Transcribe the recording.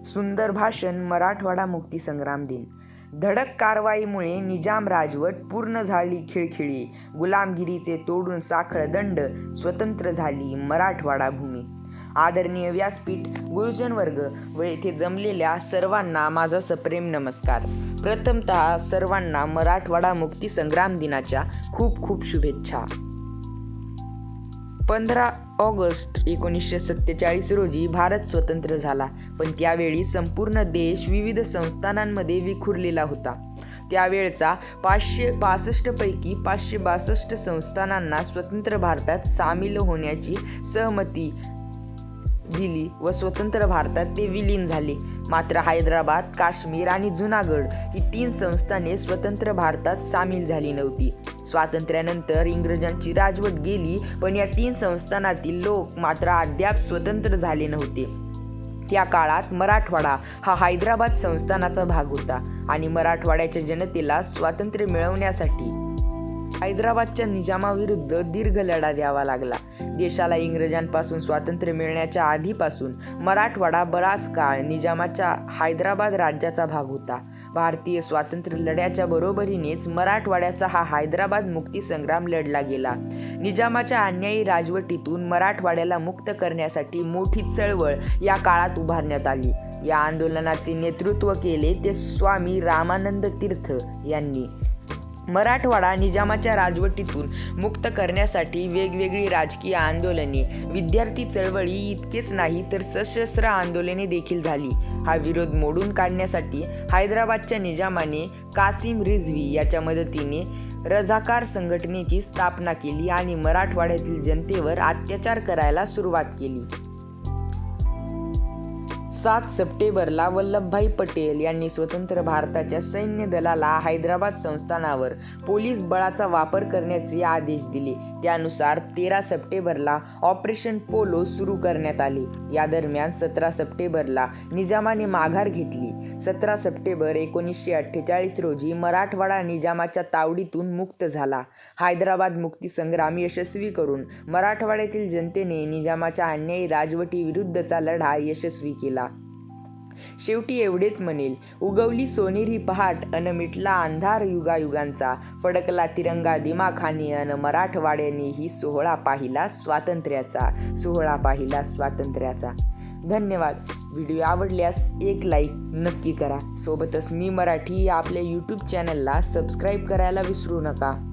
सुंदर भाषण मराठवाडा मुक्तीसंग्राम दिन. धडक कारवाईमुळे निजाम राजवट पूर्ण झाली खिळखिळी. गुलामगिरीचे तोडून साखळ दंड स्वतंत्र झाली मराठवाडा भूमी. आदरणीय व्यासपीठ गुरुजन वर्ग व येथे जमलेल्या सर्वांना माझा सप्रेम नमस्कार. प्रथमतः सर्वांना मराठवाडा मुक्ती संग्राम दिनाच्या खूप खूप शुभेच्छा. पंधरा ऑगस्ट एकोणीसशे सत्तेचाळीस रोजी भारत स्वतंत्र झाला. पण त्यावेळी संपूर्ण देश विविध संस्थानांमध्ये विखुरलेला होता. त्यावेळचा पाचशे बासष्टपैकी पाचशे बासष्ट संस्थानांना स्वतंत्र भारतात सामील होण्याची सहमती दिली व स्वतंत्र भारतात ते विलीन झाले. मात्र हैदराबाद काश्मीर आणि जुनागड ही तीन संस्थाने स्वतंत्र भारतात सामील झाली नव्हती. स्वातंत्र्यानंतर इंग्रजांची राजवट गेली पण या तीन संस्थानातील लोक मात्र अद्याप स्वतंत्र झाले नव्हते. त्या काळात मराठवाडा हा हैदराबाद संस्थानाचा भाग होता आणि मराठवाड्याच्या जनतेला स्वातंत्र्य मिळवण्यासाठी हैदराबादच्या निजामाविरुद्ध दीर्घ लढा द्यावा लागला. देशाला इंग्रजांपासून स्वातंत्र्य मिळण्याच्या आधीपासून मराठवाडा बराच काळ निजामाच्या हैदराबाद राज्याचा भाग होता. भारतीय स्वातंत्र्य लढ्याच्या बरोबरीनेच मराठवाड्याचा हा हैदराबाद मुक्ती संग्राम लढला गेला. निजामाच्या अन्यायी राजवटीतून मराठवाड्याला मुक्त करण्यासाठी मोठी चळवळ या काळात उभारण्यात आली. या आंदोलनाचे नेतृत्व केले ते स्वामी रामानंद तीर्थ यांनी. मराठवाडा निजामाच्या राजवटीतून मुक्त करण्यासाठी वेगवेगळी राजकीय आंदोलने. विद्यार्थी चळवळी इतकेच नाही तर सशस्त्र आंदोलने देखील झाली. हा विरोध मोडून काढण्यासाठी हैदराबादच्या निजामाने कासिम रिझवी याच्या मदतीने रझाकार संघटनेची स्थापना केली आणि मराठवाड्यातील जनतेवर अत्याचार करायला सुरुवात केली. सात सप्टेंबरला वल्लभभाई पटेल यांनी स्वतंत्र भारताच्या सैन्य दलाला हैदराबाद संस्थानावर पोलीस बळाचा वापर करण्याचे आदेश दिले. त्यानुसार तेरा सप्टेंबरला ऑपरेशन पोलो सुरू करण्यात आले. या दरम्यान सतरा सप्टेंबरला निजामाने माघार घेतली. सतरा सप्टेंबर एकोणीसशे अठ्ठेचाळीस रोजी मराठवाडा निजामाच्या तावडीतून मुक्त झाला. हैदराबाद मुक्ती संग्राम यशस्वी करून मराठवाड्यातील जनतेने निजामाच्या अन्यायी राजवटीविरुद्धचा लढा यशस्वी केला. शेवटी एवढेच म्हणेल उगवली सोनेरी पहाट अन मिटला अंधार युगायुगांचा. फडकला तिरंगा दिमाखानी अन मराठवाड्यानेही सोहळा पाहिला स्वातंत्र्याचा सोहळा पाहिला स्वातंत्र्याचा. धन्यवाद. व्हिडिओ आवडल्यास एक लाईक नक्की करा. सोबतच मी मराठी आपल्या यूट्यूब चॅनलला सबस्क्राईब करायला विसरू नका.